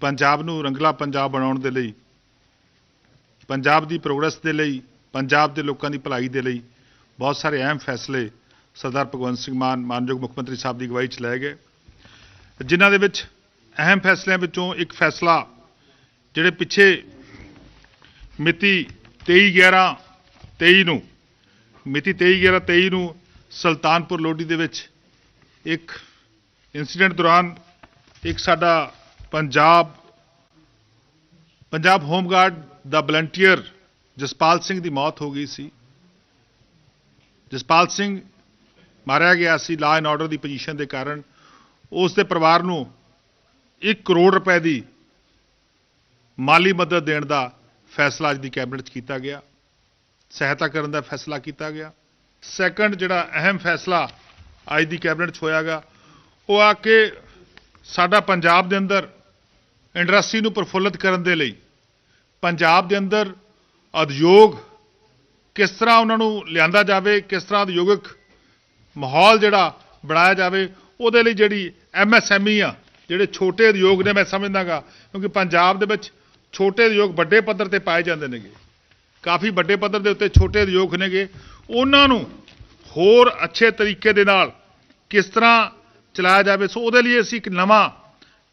ਪੰਜਾਬ ਨੂੰ ਰੰਗਲਾ ਪੰਜਾਬ ਬਣਾਉਣ ਦੇ ਲਈ, ਪੰਜਾਬ ਦੀ ਪ੍ਰੋਗਰੈਸ ਦੇ ਲਈ, ਪੰਜਾਬ ਦੇ ਲੋਕਾਂ ਦੀ ਭਲਾਈ ਦੇ ਲਈ ਬਹੁਤ ਸਾਰੇ ਅਹਿਮ ਫੈਸਲੇ ਸਰਦਾਰ ਭਗਵੰਤ ਸਿੰਘ ਮਾਨ, ਮਾਨਯੋਗ ਮੁੱਖ ਮੰਤਰੀ ਸਾਹਿਬ ਦੀ ਅਗਵਾਈ 'ਚ ਲਏ ਗਏ। ਜਿਨ੍ਹਾਂ ਦੇ ਵਿੱਚ ਅਹਿਮ ਫੈਸਲਿਆਂ ਵਿੱਚੋਂ ਇੱਕ ਫੈਸਲਾ ਜਿਹੜੇ ਪਿੱਛੇ ਮਿਤੀ 23 11 23 ਨੂੰ, ਮਿਤੀ 23 11 23 ਨੂੰ ਸੁਲਤਾਨਪੁਰ ਲੋਧੀ ਦੇ ਵਿੱਚ ਇੱਕ ਇਨਸੀਡੈਂਟ ਦੌਰਾਨ ਇੱਕ ਸਾਡਾ ਪੰਜਾਬ ਪੰਜਾਬ ਹੋਮਗਾਰਡ ਦਾ ਵਲੰਟੀਅਰ ਜਸਪਾਲ ਸਿੰਘ ਦੀ ਮੌਤ ਹੋ ਗਈ ਸੀ। ਜਸਪਾਲ ਸਿੰਘ ਮਾਰਿਆ ਗਿਆ ਸੀ law and order the position ਦੇ ਕਾਰਨ। ਉਸ ਦੇ ਪਰਿਵਾਰ ਨੂੰ 1 ਕਰੋੜ ਰੁਪਏ ਦੀ ਮਾਲੀ ਮਦਦ ਦੇਣ ਦਾ ਫੈਸਲਾ ਅੱਜ ਦੀ ਕੈਬਨਿਟ 'ਚ ਕੀਤਾ ਗਿਆ। ਸਹਾਇਤਾ ਕਰਨ ਦਾ ਫੈਸਲਾ ਕੀਤਾ ਗਿਆ। ਸੈਕੰਡ ਜਿਹੜਾ ਅਹਿਮ ਫੈਸਲਾ ਅੱਜ ਦੀ ਕੈਬਨਿਟ 'ਚ ਹੋਇਆਗਾ ਉਹ ਆ ਕੇ ਸਾਡਾ ਪੰਜਾਬ ਦੇ ਅੰਦਰ ਇੰਡਸਟਰੀ ਨੂੰ ਪ੍ਰਫੁੱਲਤ ਕਰਨ ਦੇ ਲਈ ਪੰਜਾਬ ਦੇ ਅੰਦਰ ਉਦਯੋਗ ਕਿਸ ਤਰ੍ਹਾਂ ਉਹਨਾਂ ਨੂੰ ਲਿਆਂਦਾ ਜਾਵੇ, ਕਿਸ ਤਰ੍ਹਾਂ ਉਦਯੋਗਿਕ ਮਾਹੌਲ ਜਿਹੜਾ ਬਣਾਇਆ ਜਾਵੇ, ਉਹਦੇ ਲਈ ਜਿਹੜੀ ਐਮਐਸਐਮਈ ਆ, ਜਿਹੜੇ ਛੋਟੇ ਉਦਯੋਗ ਨੇ, ਮੈਂ ਸਮਝਦਾਗਾ, ਕਿਉਂਕਿ ਪੰਜਾਬ ਦੇ ਵਿੱਚ ਛੋਟੇ ਉਦਯੋਗ ਵੱਡੇ ਪੱਧਰ ਤੇ ਪਾਏ ਜਾਂਦੇ ਨੇਗੇ। ਕਾਫੀ ਵੱਡੇ ਪੱਧਰ ਦੇ ਉੱਤੇ ਛੋਟੇ ਉਦਯੋਗ ਨੇਗੇ। ਉਹਨਾਂ ਨੂੰ ਹੋਰ ਅੱਛੇ ਤਰੀਕੇ ਦੇ ਨਾਲ ਕਿਸ ਤਰ੍ਹਾਂ ਚਲਾਇਆ ਜਾਵੇ, ਸੋ ਉਹਦੇ ਲਈ ਅਸੀਂ ਇੱਕ ਨਵਾਂ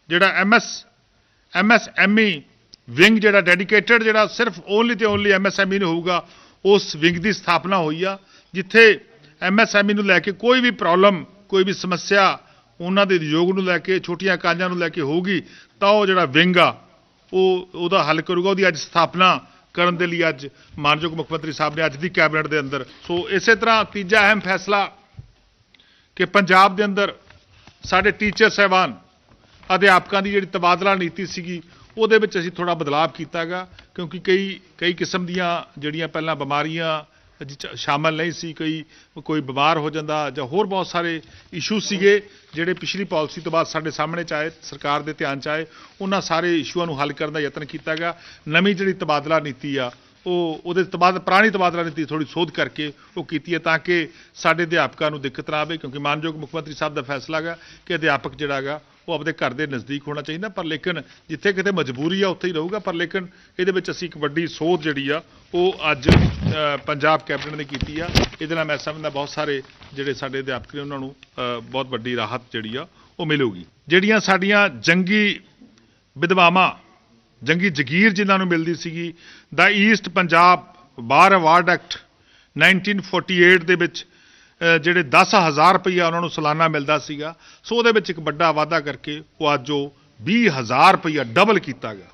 ਜਿਹੜਾ ਐਮਐਸ ਐਮਐਸਐਮਈ ਵਿੰਗ ਜਿਹੜਾ ਡੈਡੀਕੇਟਡ ਜਿਹੜਾ ਸਿਰਫ ਓਨਲੀ ਤੇ ਓਨਲੀ ਐਮਐਸਐਮਈ ਨੂੰ ਹੋਊਗਾ, ਉਸ ਵਿੰਗ ਦੀ ਸਥਾਪਨਾ ਹੋਈ ਆ, ਜਿੱਥੇ ਐਮਐਸਐਮਈ ਨੂੰ ਲੈ ਕੇ ਕੋਈ ਵੀ ਪ੍ਰੋਬਲਮ ਕੋਈ ਵੀ ਸਮੱਸਿਆ ਉਹਨਾਂ ਦੇ ਉਦਯੋਗ ਨੂੰ ਲੈ ਕੇ, ਛੋਟੀਆਂ ਇਕਾਈਆਂ ਨੂੰ ਲੈ ਕੇ ਹੋਊਗੀ, ਤਾਂ ਉਹ ਜਿਹੜਾ ਵਿੰਗ ਆ, ਉਹ, ਉਹਦਾ ਹੱਲ ਕਰੂਗਾ, ਉਹਦੀ ਅੱਜ ਸਥਾਪਨਾ ਕਰਨ ਦੇ ਲਈ ਅੱਜ ਮਾਨਯੋਗ ਮੁੱਖ ਮੰਤਰੀ ਸਾਹਿਬ ਨੇ ਅੱਜ ਦੀ ਕੈਬਨਿਟ ਦੇ ਅੰਦਰ। ਸੋ ਇਸੇ ਤਰ੍ਹਾਂ ਤੀਜਾ ਅਹਿਮ ਫੈਸਲਾ ਕਿ ਪੰਜਾਬ ਦੇ ਅੰਦਰ ਸਾਡੇ ਟੀਚਰ ਸਹਿਬਾਨ, ਅਧਿਆਪਕਾਂ ਦੀ ਜਿਹੜੀ ਤਬਾਦਲਾ ਨੀਤੀ ਸੀਗੀ, ਉਹਦੇ ਵਿੱਚ ਅਸੀਂ ਥੋੜਾ ਬਦਲਾਅ ਕੀਤਾਗਾ ਕਿਉਂਕਿ ਕਈ ਕਈ ਕਿਸਮ ਦੀਆਂ ਜਿਹੜੀਆਂ ਪਹਿਲਾਂ ਬਿਮਾਰੀਆਂ ਜਿਹ 'ਚ ਸ਼ਾਮਲ ਨਹੀਂ ਸੀ, ਕੋਈ ਕੋਈ ਬਿਮਾਰ ਹੋ ਜਾਂਦਾ ਜਾਂ ਹੋਰ ਬਹੁਤ ਸਾਰੇ ਇਸ਼ੂ ਸੀਗੇ, ਜਿਹੜੇ ਪਿਛਲੀ ਪਾਲਿਸੀ ਤੋਂ ਬਾਅਦ ਸਾਡੇ ਸਾਹਮਣੇ ਚ ਆਏ, ਸਰਕਾਰ ਦੇ ਧਿਆਨ ਚ ਆਏ, ਉਹਨਾਂ ਸਾਰੇ ਇਸ਼ੂਆਂ ਨੂੰ ਹੱਲ ਕਰਨ ਦਾ ਯਤਨ ਕੀਤਾ ਗਿਆ ਨਵੀਂ ਜਿਹੜੀ ਤਬਾਦਲਾ ਨੀਤੀ ਆ ਉਹ ਉਹਦੇ ਤਬਾਦ ਪੁਰਾਣੀ ਤਬਾਦਲਾ ਨੀਤੀ ਥੋੜੀ ਸੋਧ ਕਰਕੇ ਉਹ ਕੀਤੀ ਹੈ ਤਾਂ ਕਿ ਸਾਡੇ ਅਧਿਆਪਕਾਂ ਨੂੰ ਦਿੱਕਤ ਨਾ ਆਵੇ, ਕਿਉਂਕਿ ਮਾਨਯੋਗ ਮੁੱਖ ਮੰਤਰੀ ਸਾਹਿਬ ਦਾ ਫੈਸਲਾ ਹੈਗਾ ਕਿ ਅਧਿਆਪਕ ਜਿਹੜਾ ਹੈਗਾ ਉਹ ਆਪਣੇ ਘਰ ਦੇ ਨਜ਼ਦੀਕ ਹੋਣਾ ਚਾਹੀਦਾ, ਪਰ ਲੇਕਿਨ ਜਿੱਥੇ ਕਿਤੇ ਮਜਬੂਰੀ ਆ, ਉੱਥੇ ਹੀ ਰਹੂਗਾ, ਪਰ ਲੇਕਿਨ ਇਹਦੇ ਵਿੱਚ ਅਸੀਂ ਇੱਕ ਵੱਡੀ ਸੋਧ ਜਿਹੜੀ ਆ, ਉਹ ਅੱਜ ਪੰਜਾਬ ਕੈਬਨਿਟ ਨੇ ਕੀਤੀ ਆ। ਇਹਦੇ ਨਾਲ ਮੈਂ ਸਮਝਦਾ ਬਹੁਤ ਸਾਰੇ ਜਿਹੜੇ ਸਾਡੇ ਅਧਿਆਪਕ ਨੇ, ਉਹਨਾਂ ਨੂੰ ਬਹੁਤ ਵੱਡੀ ਰਾਹਤ ਜਿਹੜੀ ਆ, ਉਹ ਮਿਲੂਗੀ। ਜਿਹੜੀਆਂ ਸਾਡੀਆਂ ਜੰਗੀ ਵਿਧਵਾਵਾਂ ਜੰਗੀ ਜਗੀਰ ਜਿਨ੍ਹਾਂ ਨੂੰ ਮਿਲਦੀ ਸੀਗੀ ਦਾ East Punjab bar award act 1948 ਦੇ ਵਿੱਚ ਅ, ਜਿਹੜੇ 10000 ਰੁਪਈਆ ਉਹਨਾਂ ਨੂੰ ਸਾਲਾਨਾ ਮਿਲਦਾ ਸੀਗਾ ਸੋ ਉਹਦੇ ਵਿੱਚ ਇੱਕ ਵੱਡਾ ਵਾਅਦਾ ਕਰਕੇ ਉਹ ਅੱਜ ਉਹ 20000 ਰੁਪਈਆ ਡਬਲ ਕੀਤਾ ਗਿਆ।